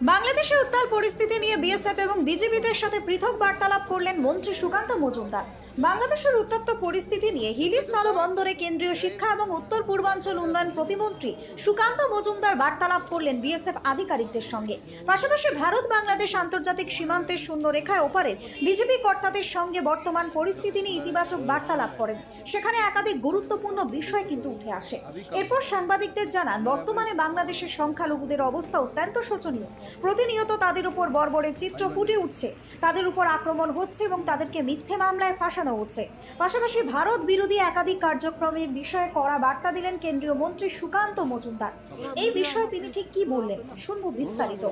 বাংলাদেশের উত্তাল পরিস্থিতি নিয়ে বিএসএফ এবং বিজেপিদের সাথে পৃথক বার্তালাপ করলেন মন্ত্রী সুকান্ত মজুমদার। বাংলাদেশের উত্তপ্ত পরিস্থিতি নিয়ে হিলি স্থলবন্দরে কেন্দ্রীয় শিক্ষা এবং উত্তর পূর্বাঞ্চল উন্নয়ন প্রতিমন্ত্রী সুকান্ত মজুমদার বার্তালাপ করলেন বিএসএফ আধিকারিকদের সঙ্গে। পাশাপাশি ভারত বাংলাদেশ আন্তর্জাতিক সীমান্তের শূন্য রেখায় ওপারের বিজেপি কর্তাদের সঙ্গে বর্তমান পরিস্থিতি নিয়ে ইতিবাচক বার্তালাপ করেন। সেখানে একাধিক গুরুত্বপূর্ণ বিষয় কিন্তু উঠে আসে। এরপর সাংবাদিকদের জানান, বর্তমানে বাংলাদেশের সংখ্যালঘুদের অবস্থা অত্যন্ত শোচনীয়। প্রতিনিয়ত তাদের উপর বর্বরের চিত্র ফুটে উঠছে। তাদের উপর আক্রমণ হচ্ছে এবং তাদেরকে মিথ্যে মামলায় ফাঁসানো হচ্ছে। পাশাপাশি ভারত বিরোধী একাধিক কার্যক্রমের বিষয়ে কড়া বার্তা দিলেন কেন্দ্রীয় মন্ত্রী সুকান্ত মজুমদার। এই বিষয়ে তিনি ঠিক কি বললেন? শুনব বিস্তারিত।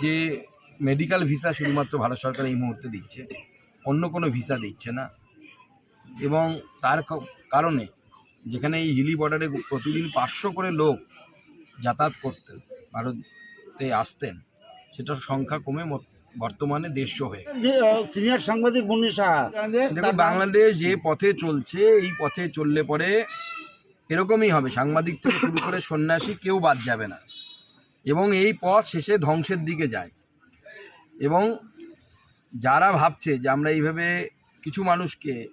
যে মেডিকেল ভিসা শুধুমাত্র ভারত সরকার এই মুহূর্তে দিচ্ছে অন্য কোনো ভিসা দিচ্ছে না। এবং তার কারণে যেখানে এই হিলি বর্ডারে প্রতিদিন পাঁচশো করে লোক যাতায়াত করতে ভারতে আসতেন সেটার সংখ্যা কমে মত- বর্তমানে দেড়শো হয়ে সিনিয়র সাংবাদিক মুন্নি সাহা। দেখুন বাংলাদেশ যে পথে চলছে এই পথে চললে পরে এরকমই হবে। সাংবাদিক থেকে শুরু করে সন্ন্যাসী কেউ বাদ যাবে না। এবং এই পথ শেষে ধ্বংসের দিকে যায়। এবং যারা ভাবছে যে আমরা এইভাবে কিছু মানুষকে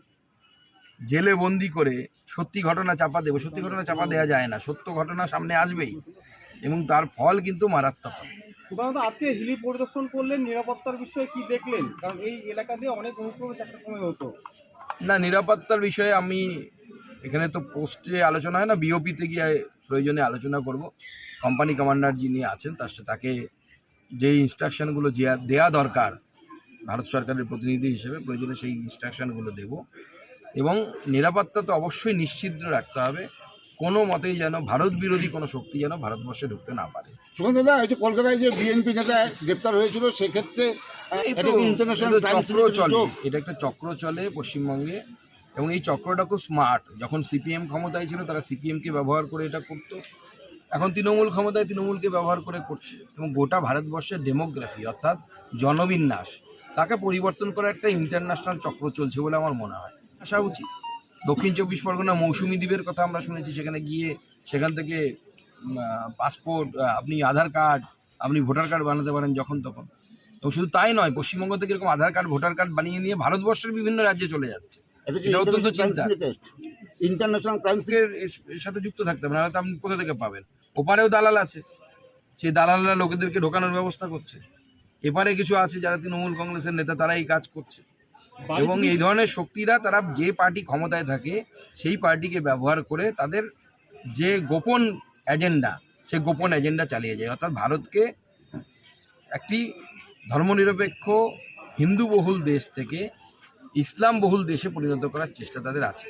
জেলে বন্দি করে সত্যি ঘটনা চাপা দেবো সত্যি ঘটনা চাপা দেওয়া যায় না। সত্য ঘটনা সামনে আসবেই। এবং তার ফল কিন্তু মারাত্মক হবে। সুধানত আজকে হিলি পরিদর্শন করলেন, নিরাপত্তার বিষয়ে কি দেখলেন? কারণ এই এলাকা দিয়ে অনেক অনুপ্রবেশ একটা সময় হতো। না, নিরাপত্তার বিষয়ে আমি এখানে তো পোস্টে আলোচনা হয় না, বিওপিতে গিয়ে প্রয়োজনে আলোচনা করব। কোম্পানি কমান্ডার যিনি আছেন, তার সাথে তাকে যে ইনস্ট্রাকশনগুলো দেওয়া দরকার, ভারত সরকারের প্রতিনিধি হিসেবে প্রয়োজনে সেই ইনস্ট্রাকশনগুলো দেব। এবং নিরাপত্তা তো অবশ্যই নিশ্চিত রাখতে হবে। কোনো মতেই যেন ভারত বিরোধী কোনো শক্তি যেন ভারতবর্ষে ঢুকতে না পারে। সুকান্ত দা এই যে কলকাতায় যে বিএনপি নেতা গ্রেপ্তার হয়েছিল সেক্ষেত্রে চক্র চলে এটা একটা চক্র চলে পশ্চিমবঙ্গে এবং এই চক্রটা খুব স্মার্ট যখন সিপিএম ক্ষমতায় ছিল তারা সিপিএমকে ব্যবহার করে এটা করতো। এখন তৃণমূল ক্ষমতায় তৃণমূলকে ব্যবহার করে করছে এবং গোটা ভারতবর্ষের ডেমোগ্রাফি অর্থাৎ জনবিন্যাস তাকে পরিবর্তন করার একটা ইন্টারন্যাশনাল চক্র চলছে বলে আমার মনে হয়। আসা উচিত। দক্ষিণ চব্বিশ পরগনা মৌসুমী দ্বীপের কথা আমরা শুনেছি সেখানে গিয়ে সেখান থেকে পাসপোর্ট আপনি আধার কার্ড আপনি ভোটার কার্ড বানাতে পারেন যখন তখন। এবং শুধু তাই নয় পশ্চিমবঙ্গ থেকে এরকম আধার কার্ড ভোটার কার্ড বানিয়ে নিয়ে ভারতবর্ষের বিভিন্ন রাজ্যে চলে যাচ্ছে। এটা অত্যন্ত চিন্তা ইন্টারন্যাশনাল ক্রাইম এর সাথে যুক্ত থাকতে হবে নাহলে তো আপনি কোথা থেকে পাবেন? ওপারেও দালাল আছে সেই দালালরা লোকেদেরকে ঢোকানোর ব্যবস্থা করছে। এপারে কিছু আছে যারা তৃণমূল কংগ্রেসের নেতা তারা এই কাজ করছে। এবং এই ধরনের শক্তিরা তারা যে পার্টি ক্ষমতায় থাকে সেই পার্টিকে ব্যবহার করে তাদের যে গোপন এজেন্ডা সেই গোপন এজেন্ডা চালিয়ে যায়। অর্থাৎ ভারতকে একটি ধর্মনিরপেক্ষ হিন্দু বহুল দেশ থেকে ইসলাম বহুল দেশে পরিণত করার চেষ্টা তাদের আছে।